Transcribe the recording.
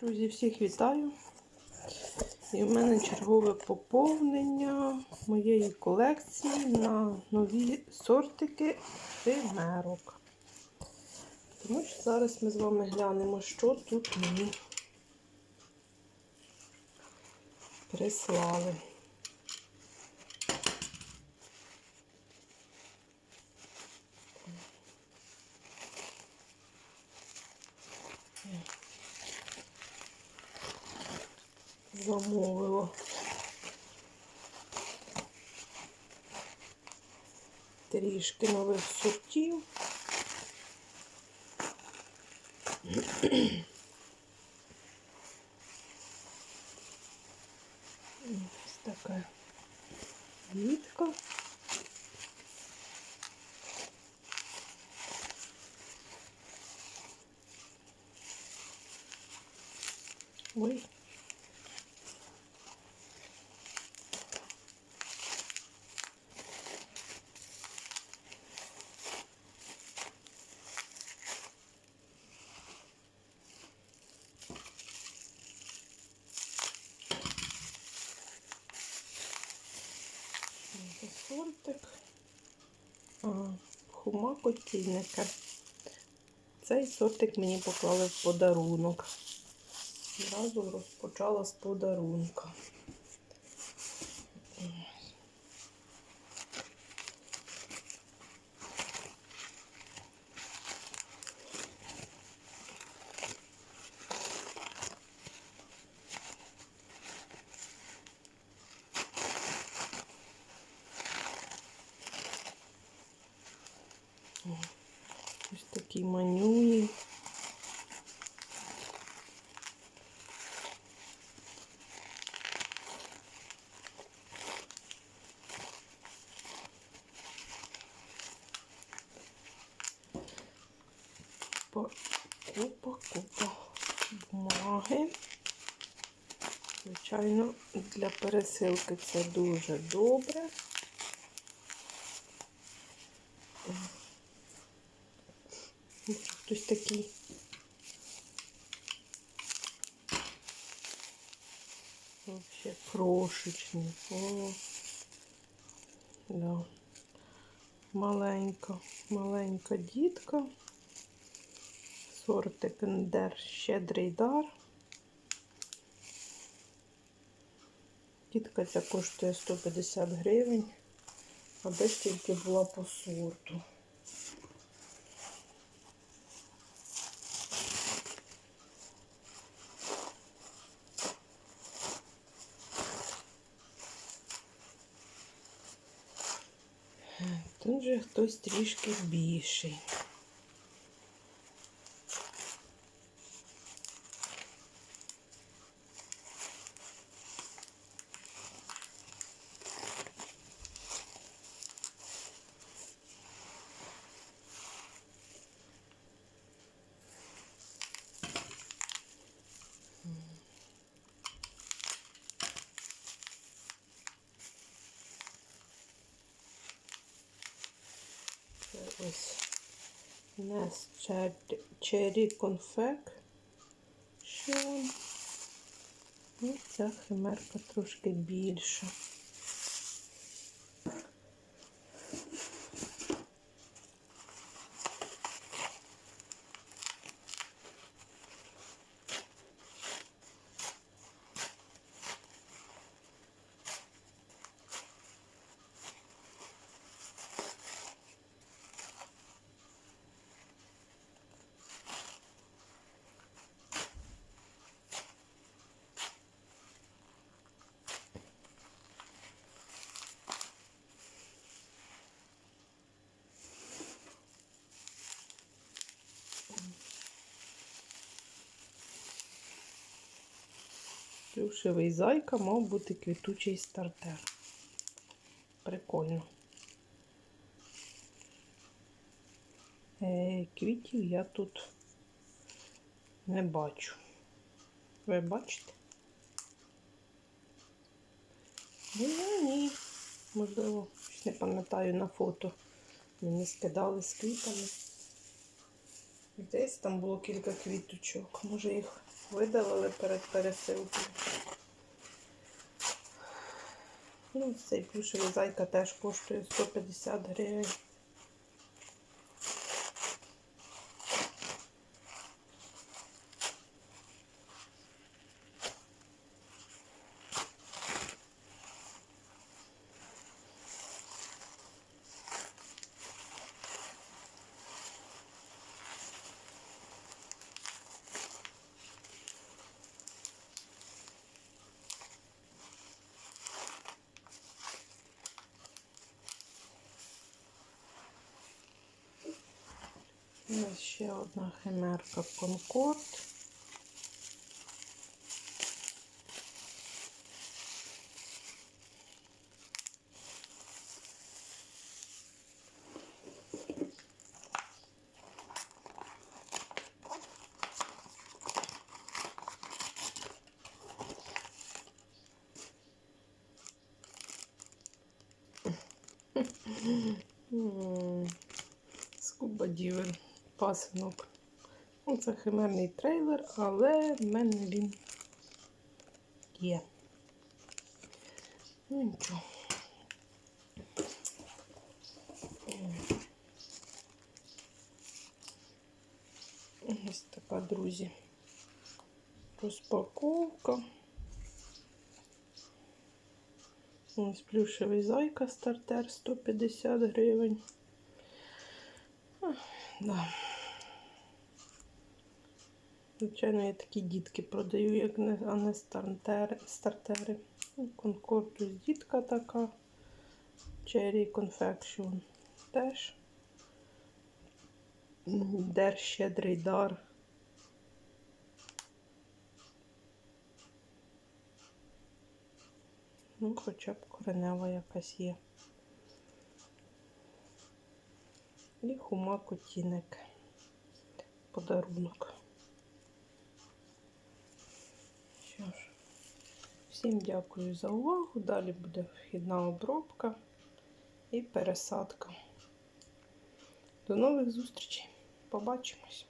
Друзі, всіх вітаю. І в мене чергове поповнення моєї колекції на нові сортики химерок. Тому що зараз ми з вами глянемо, що тут мені прислали. Замовила. Трішки нових сортів. Ось така нітка. Ой. Це сортик. А, Хумако тільника. Цей сортик мені поклали в подарунок. Зразу розпочала з подарунка. Ось такі манюні. Купа, купа, бумаги. Звичайно, для пересилки це дуже добре. Хтось такий. Вообще крошечний. О, да. Маленька, маленька дітка. Сортик Ендер щедрий дар. Дітка ця коштує 150 гривень, аби ж тільки була по сорту. Тут же хтось трішки більший. Це ось Нес Cherry Confection. І ця химерка трошки більша. Плюшевий зайка мав бути квітучий стартер. Прикольно. Е, квітів я тут не бачу. Ви бачите? Ну, ні. Можливо, щось не пам'ятаю на фото. Мені скидали з квітами. Десь там було кілька квіточок. Може їх видалили перед пересилкою. Ну, цей плюшевий зайка теж коштує 150 гривень. І ще одна химерка Конкорд. Scuba Diver. Пасинок. Ну, це химерний трейлер, але в мене він є. Ну нічого. Ось така, друзі. Розпаковка. Ось плюшевий зайка стартер 150 гривень. Ах, Да. Звичайно, я такі дітки продаю, як не, а не стартери. стартери. Конкордус дітка така. Cherry Confection теж. Дер щедрий дар. Ну, хоча б коренева якась є. І хумак оттінок. Подарунок. Що ж, всім дякую за увагу. Далі буде вхідна обробка і пересадка. До нових зустрічей. Побачимось!